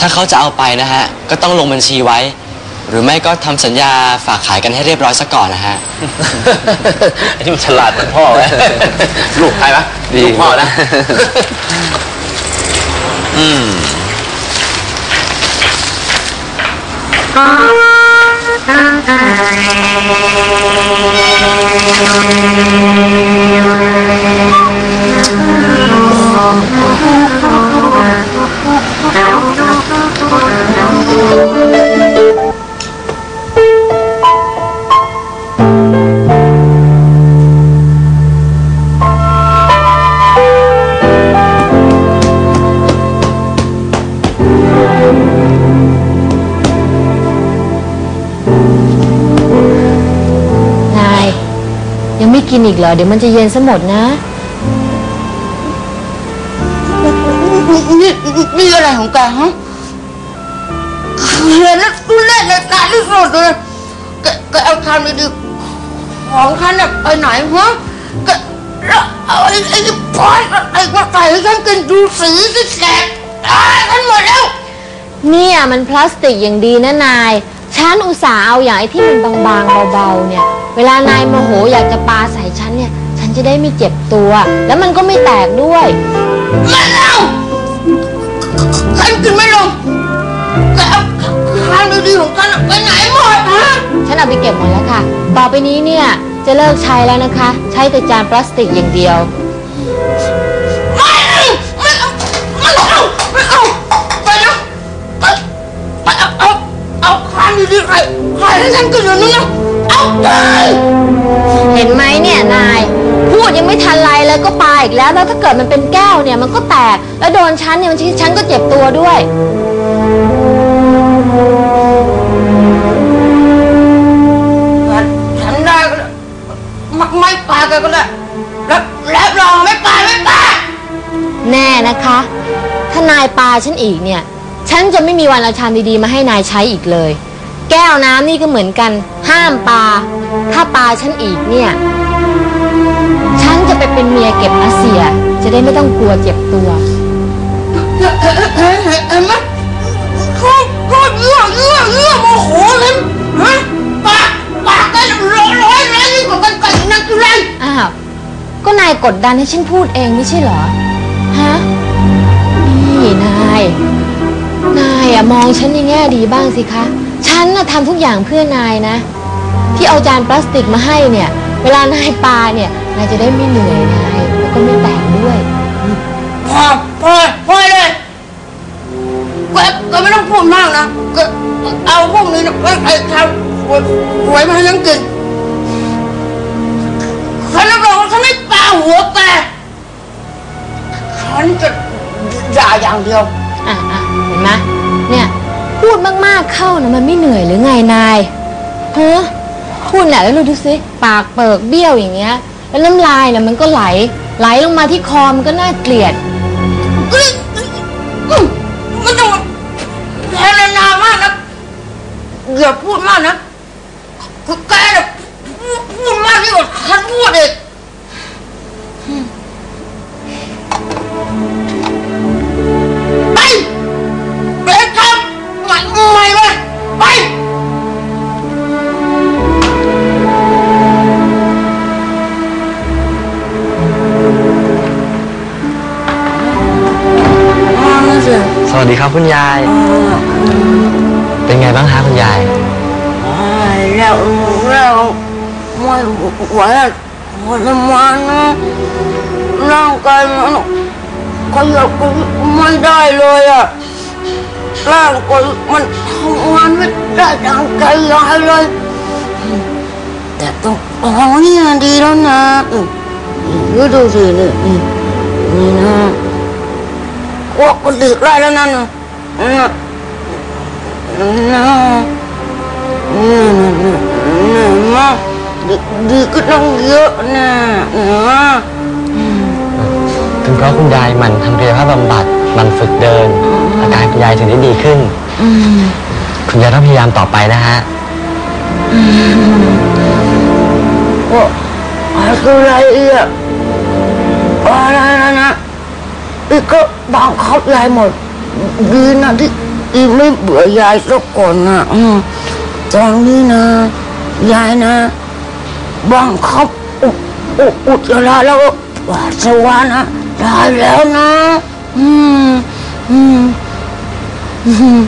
ถ้าเขาจะเอาไปนะฮะ ก็ต้องลงบัญชีไว้ หรือไม่ก็ทำสัญญาฝากขายกันให้เรียบร้อยซะก่อนนะฮะ ไอ้ที่มันฉลาดเหมือนพ่อไหมลูกใครปะดี ลูกพ่อนะอืม ยังไม่กินอีกเหรอ เดี๋ยวมันจะเย็นซะหมดนะนี่นี่อะไรของแกฮะเห็นแล้วทุเล่นในตาที่สุดเลยแกแกเอาทำดีๆของฉันน่ะไปไหนฮะแกแล้วเอาไอ้ไอ้ที่ปล่อยไอ้ว่าไก่ให้ฉันกินดูสีที่แสบตายฉันหมดแล้ว เนี่ยมันพลาสติกอย่างดีนะนาย ฉันอุตส่าห์เอาอย่างไอ้ที่มันบางๆเบาๆเนี่ย เวลานายโมโหอยากจะปาใส่ฉันเนี่ย ฉันจะได้ไม่เจ็บตัว แล้วมันก็ไม่แตกด้วยไม่เอาฉันกินไม่ลงแกเอาทางดีๆของฉันน่ะไปไหนหมดฮะฉันเอาไปเก็บหมดแล้วค่ะ ต่อไปนี้เนี่ยจะเลิกใช้แล้วนะคะ ใช้แต่จานพลาสติกอย่างเดียว ไม่เอาไม่เอาไม่เอาไม่เอา ดีๆใครใครให้ฉันกินอย่างนี้นะเอาไปเห็นไหมเนี่ยนาย พูดยังไม่ทันไรเลยก็ปาอีกแล้วแล้วถ้าเกิดมันเป็นแก้วเนี่ยมันก็แตก แล้วโดนฉันเนี่ยมันฉันก็เจ็บตัวด้วย ฉันได้ก็ได้ไม่ไม่ไปกันก็ได้รับรับรองไม่ไปไม่ไปแน่นะคะ ถ้านายปาฉันอีกเนี่ย ฉันจะไม่มีวันเอาชามดีๆมาให้นายใช้อีกเลย แก้วน้ำนี่ก็เหมือนกัน ห้ามปาถ้าปาฉันอีกเนี่ย ฉันจะไปเป็นเมียเก็บอาเซีย จะได้ไม่ต้องกลัวเจ็บตัวเห็นเห็นไหมเขาเขาเยื่อเยื่อเยื่อโมโหเลยฮะปากปากกันร้อยร้อยร้อยยิ่งกว่ากันไก่นักทุเรศอ้าวก็นายกดดันให้ฉันพูดเองไม่ใช่เหรอฮะนี่นาย นายอะมองฉันในแง่ดีบ้างสิคะ ฉันน่ะทำทุกอย่างเพื่อนายนะ ที่เอาจานพลาสติกมาให้เนี่ย เวลานายปาเนี่ยนายจะได้ไม่เหนื่อยนายแล้วก็ไม่แตกด้วย พอพอพอเลยก็ก็ไม่ต้องพูดมากนะก็เอาพวกนี้นะไปไอ้ทำหวยหวยมาให้ฉันกินฉันรับรองว่าฉันไม่ปาหัวแกฉันจะด่าอย่างเดียว อะอะเห็นไหมเนี่ย พูดมากๆเข้านะมันไม่เหนื่อยหรือไงนายฮะพูดเนี่ยแล้วดูดูสิปากเปิกเบี้ยวอย่างเงี้ย แล้วน้ำลายเนี่ยมันก็ไหล ไหลลงมาที่คอมันก็น่าเกลียดเฮ้ยมไม่ต้องแพ้นานมากนะอย่าพูดมากนะคือแกน่ะพูดพูดมากที่กว่าฉันพูดเอีก สวัสดีครับคุณยาย เป็นไงบ้างฮะคุณยายแล้วแล้วไม่ไหวอะทรมานนะร่างกายมันขยับไม่ได้เลยอะร่างกายมันทำงานไม่ได้ดังใจยายเลย แต่ต้องเอาเนี่ยดีแล้วนะอืมดูดูสินี่นี่นี่นะ ก็ก็ดึกได้แล้วนั่นนะนะนะนี่นี่นี่มาดึกดึกก็ต้องเยอะนะนะเป็นเพราะคุณยายหมันทำกายภาพบำบัดหมันฝึกเดิน อาการคุณยายถึงได้ดีขึ้นคุณยายต้องพยายามต่อไปนะฮะก็อะไรอะอะไรนะนะ อีกก็บังคับยายหมดดีนะที่อีไม่เบื่อยายสักคนนะอืมตอนนี้นะยายนะบังคับอุอุอุจจาระแล้วก็ปัสวานะได้แล้วนะ อืมอืมอืม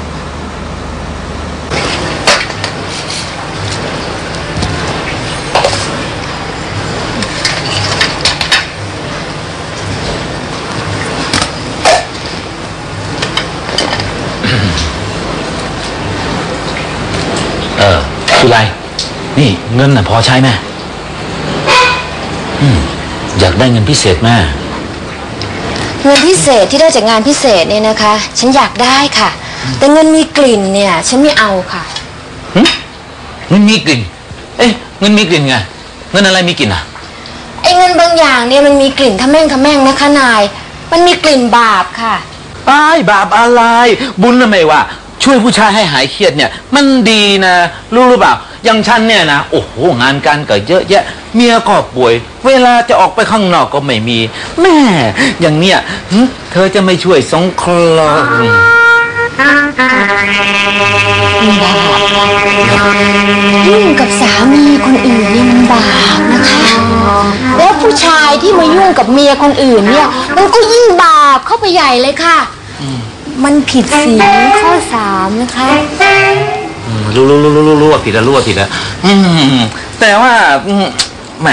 เออคือไร นี่เงินน่ะพอใช้ไหมอืมอยากได้เงินพิเศษแม่เงินพิเศษที่ได้จากงานพิเศษเนี่ยนะคะ ฉันอยากได้ค่ะ แต่เงินมีกลิ่นเนี่ย ฉันไม่เอาค่ะเงินมีกลิ่น เอ๊ะเงินมีกลิ่นไงเงินอะไรมีกลิ่นอะ ไอ้เงินบางอย่างเนี่ยมันมีกลิ่นทะแม่งทะแม่งนะคะนาย มันมีกลิ่นบาปค่ะ อ้ายบาปอะไร บุญนะไม่ว่า ช่วยผู้ชายให้หายเครียดเนี่ย มันดีนะรู้หรือเปล่าอย่างฉันเนี่ยนะโอ้โหงานการก็เยอะแยะ เมียก็ป่วย เวลาจะออกไปข้างนอกก็ไม่มีแม่อย่างเนี้ยหึเธอจะไม่ช่วยสงเคราะห์ยุ่งกับสามีคนอื่นเนี่ยมันบาปนะคะ แล้วผู้ชายที่มายุ่งกับเมียคนอื่นเนี่ย มันก็ยิ่งบาปเข้าไปใหญ่เลยค่ะ มันผิดศีลข้อสามนะคะอืมรู้รู้รู้รู้รู้รู้ว่าผิดแล้วรู้ว่าผิดแล้วอืมแต่ว่าอืมแหม